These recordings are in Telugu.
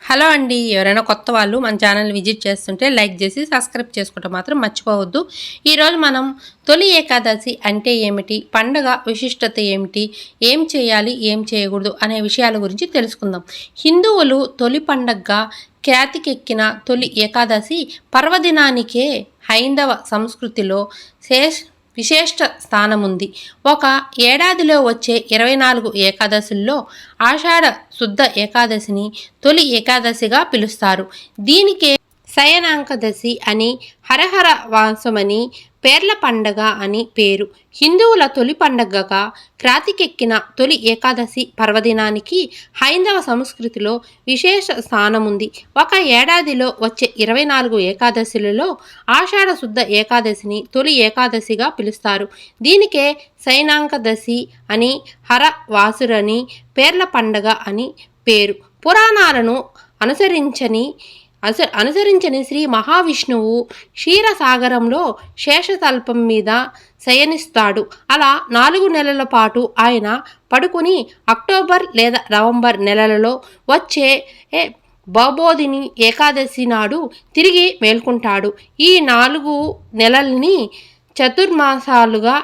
హలో అండి. ఎవరైనా కొత్త వాళ్ళు మన ఛానల్ విజిట్ చేస్తుంటే లైక్ చేసి సబ్స్క్రైబ్ చేసుకోవటం మాత్రం మర్చిపోవద్దు. ఈరోజు మనం తొలి ఏకాదశి అంటే ఏమిటి? పండగ విశిష్టత ఏమిటి? ఏం చేయాలి? ఏం చేయకూడదు? అనే విషయాల గురించి తెలుసుకుందాం. హిందువులు తొలి పండగగా ఖ్యాతికెక్కిన తొలి ఏకాదశి పర్వదినానికే హైందవ సంస్కృతిలో శేష్ విశేష స్థానముంది. ఒక ఏడాదిలో వచ్చే ఇరవై నాలుగు ఏకాదశుల్లో ఆషాఢ శుద్ధ ఏకాదశిని తొలి ఏకాదశిగా పిలుస్తారు. దీనికే శయనాంకదశి అని హరహర వాసమని పేర్ల పండగ అని పేరు. హిందువుల తొలి పండగగా క్రాతికెక్కిన తొలి ఏకాదశి పర్వదినానికి హైందవ సంస్కృతిలో విశేష స్థానముంది. ఒక ఏడాదిలో వచ్చే ఇరవై నాలుగు ఏకాదశులలో ఆషాఢ శుద్ధ ఏకాదశిని తొలి ఏకాదశిగా పిలుస్తారు. దీనికే సైనాంకదశి అని హర వాసురని పేర్ల పండగ అని పేరు. పురాణాలను అనుసరించని అసలు అనుసరించని శ్రీ మహావిష్ణువు క్షీరసాగరంలో శేషతల్పం మీద శయనిస్తాడు. అలా నాలుగు నెలల పాటు ఆయన పడుకుని అక్టోబర్ లేదా నవంబర్ నెలలలో వచ్చే బౌబోధిని ఏకాదశి నాడు తిరిగి మేల్కొంటాడు. ఈ నాలుగు నెలల్ని చతుర్మాసాలుగా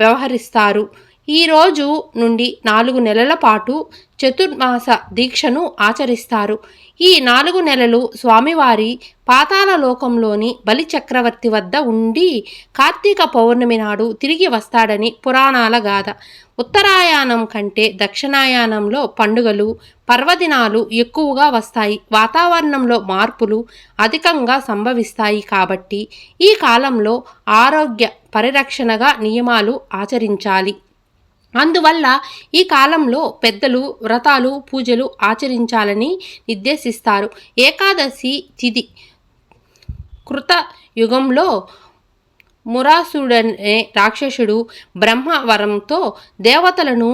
వ్యవహరిస్తారు. ఈ రోజు నుండి నాలుగు నెలల పాటు చతుర్మాస దీక్షను ఆచరిస్తారు. ఈ నాలుగు నెలలు స్వామివారి పాతాల లోకంలోని బలి చక్రవర్తి వద్ద ఉండి కార్తీక పౌర్ణమి నాడు తిరిగి వస్తాడని పురాణాల గాథ. ఉత్తరాయాణం కంటే దక్షిణాయానంలో పండుగలు పర్వదినాలు ఎక్కువగా వస్తాయి. వాతావరణంలో మార్పులు అధికంగా సంభవిస్తాయి కాబట్టి ఈ కాలంలో ఆరోగ్య పరిరక్షణగా నియమాలు ఆచరించాలి. అందువల్ల ఈ కాలంలో పెద్దలు వ్రతాలు పూజలు ఆచరించాలని నిర్దేశిస్తారు. ఏకాదశి తిథి కృత యుగంలో మురాసుడనే రాక్షసుడు బ్రహ్మవరంతో దేవతలను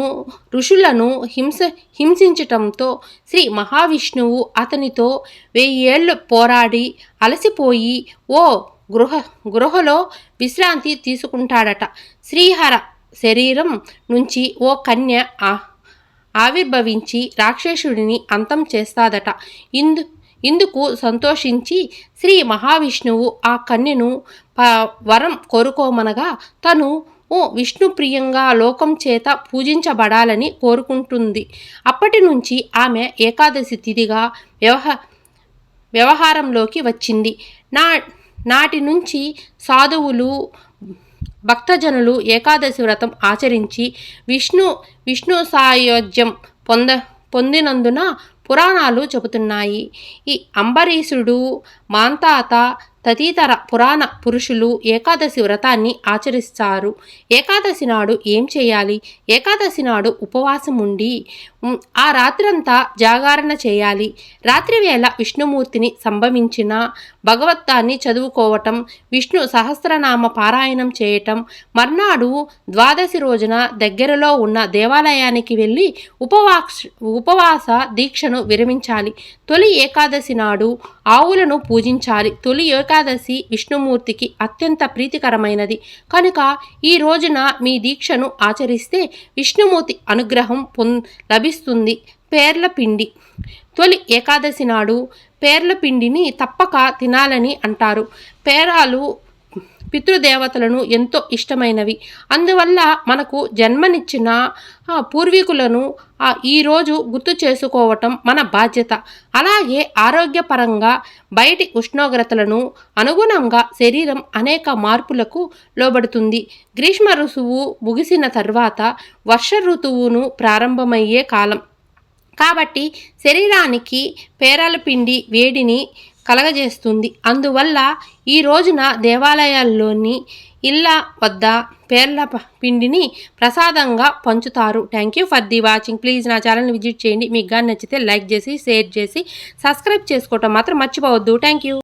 ఋషులను హింస హింసించటంతో శ్రీ మహావిష్ణువు అతనితో వెయ్యేళ్ళు పోరాడి అలసిపోయి ఓ గృహ గృహలో విశ్రాంతి తీసుకుంటాడట. శ్రీహర శరీరం నుంచి ఓ కన్య ఆవిర్భవించి రాక్షసుడిని అంతం చేస్తాదట. ఇందు ఇందుకు సంతోషించి శ్రీ మహావిష్ణువు ఆ కన్యను ప వరం కోరుకోమనగా తను ఓ విష్ణుప్రియంగా లోకం చేత పూజించబడాలని కోరుకుంటుంది. అప్పటి నుంచి ఆమె ఏకాదశి తిథిగా వ్యవహ వ్యవహారంలోకి వచ్చింది. నా నాటి నుంచి సాధువులు భక్తజనులు ఏకాదశి వ్రతం ఆచరించి విష్ణు విష్ణు సాయోజ్యం పొంద పొందినందున పురాణాలు చెబుతున్నాయి. ఈ అంబరీషుడు మాంతాత తదితర పురాణ పురుషులు ఏకాదశి వ్రతాన్ని ఆచరిస్తారు. ఏకాదశి నాడు ఏం చేయాలి? ఏకాదశి నాడు ఉపవాసం ఉండి ఆ రాత్రంతా జాగరణ చేయాలి. రాత్రి వేళ విష్ణుమూర్తిని సంభవించిన భగవత్తాన్ని చదువుకోవటం విష్ణు సహస్రనామ పారాయణం చేయటం మర్నాడు ద్వాదశి రోజున దగ్గరలో ఉన్న దేవాలయానికి వెళ్ళి ఉపవాస ఉపవాస దీక్షను విరమించాలి. తొలి ఏకాదశి నాడు ఆవులను పూజించాలి. తొలి ఏకాదశి విష్ణుమూర్తికి అత్యంత ప్రీతికరమైనది. కనుక ఈ రోజున మీ దీక్షను ఆచరిస్తే విష్ణుమూర్తి అనుగ్రహం పొం లభిస్తుంది. పేర్ల పిండి. తొలి ఏకాదశి నాడు పేర్ల పిండిని తప్పక తినాలని అంటారు. పేరాలు పితృదేవతలను ఎంతో ఇష్టమైనవి. అందువల్ల మనకు జన్మనిచ్చిన పూర్వీకులను ఈరోజు గుర్తు చేసుకోవటం మన బాధ్యత. అలాగే ఆరోగ్యపరంగా బయటి ఉష్ణోగ్రతలను అనుగుణంగా శరీరం అనేక మార్పులకు లోబడుతుంది. గ్రీష్మ ఋతువు ముగిసిన తర్వాత వర్ష ఋతువును ప్రారంభమయ్యే కాలం. కాబట్టి శరీరానికి పేరాల పిండి వేడిని కలగజేస్తుంది. అందువల్ల ఈ రోజున దేవాలయాల్లోని ఇళ్ళ వద్ద పేర్ల పిండిని ప్రసాదంగా పంచుతారు. Thank you for the watching please నా ఛానల్ని విజిట్ చేయండి. మీకు కానీ నచ్చితే లైక్ చేసి షేర్ చేసి సబ్స్క్రైబ్ చేసుకోవటం మాత్రం మర్చిపోవద్దు. Thank you